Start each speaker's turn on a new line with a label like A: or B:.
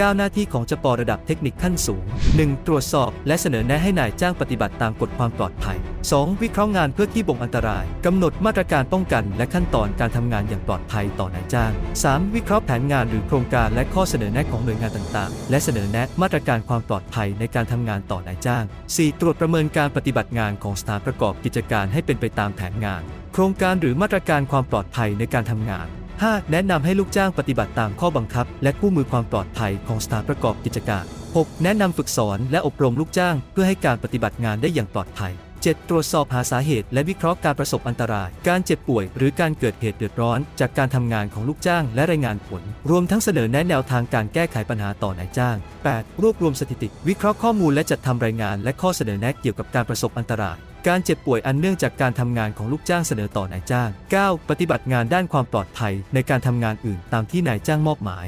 A: 9 หน้าที่ของจประดับเทคนิคขั้นสูง 1. ตรวจสอบ และเสนอแนะให้นายจ้างปฏิบัติตามกฎความปลอดภัย 2. วิเคราะห์งานเพื่อที่บ่งอันตราย กำหนดมาตรการป้องกัน และขั้นตอนการทำงานอย่างปลอดภัยต่อนายจ้าง 3. วิเคราะห์แผนงานหรือโครงการและข้อเสนอแนะของหน่วยงานต่างๆ และเสนอแนะมาตรการความปลอดภัยในการทำงานต่อนายจ้าง 4. ตรวจประเมินการปฏิบัติงานของสถานประกอบกิจการให้เป็นไปตามแผนงาน โครงการหรือมาตรการความปลอดภัยในการทำงาน 5. แนะนำให้ลูกจ้างปฏิบัติตามข้อบังคับ และคู่มือความปลอดภัยของสถานประกอบกิจการ 6. แนะนำฝึกสอนและอบรมลูกจ้าง เพื่อให้การปฏิบัติงานได้อย่างปลอดภัย 7. ตรวจสอบหาสาเหตุ และวิเคราะห์การประสบอันตราย การเจ็บป่วย หรือการเกิดเหตุเดือดร้อน จากการทำงานของลูกจ้างและรายงานผล รวมทั้งเสนอแนะแนวทางการแก้ไขปัญหาต่อนายจ้าง 8. รวบรวมสถิติ วิเคราะห์ข้อมูลและจัดทำรายงาน และข้อเสนอแนะเกี่ยวกับการประสบอันตรายการเจ็บป่วยอันเนื่องจากการทำงานของลูกจ้างเสนอต่อนายจ้าง 9. ปฏิบัติงานด้านความปลอดภัยในการทำงานอื่นตามที่นายจ้างมอบหมาย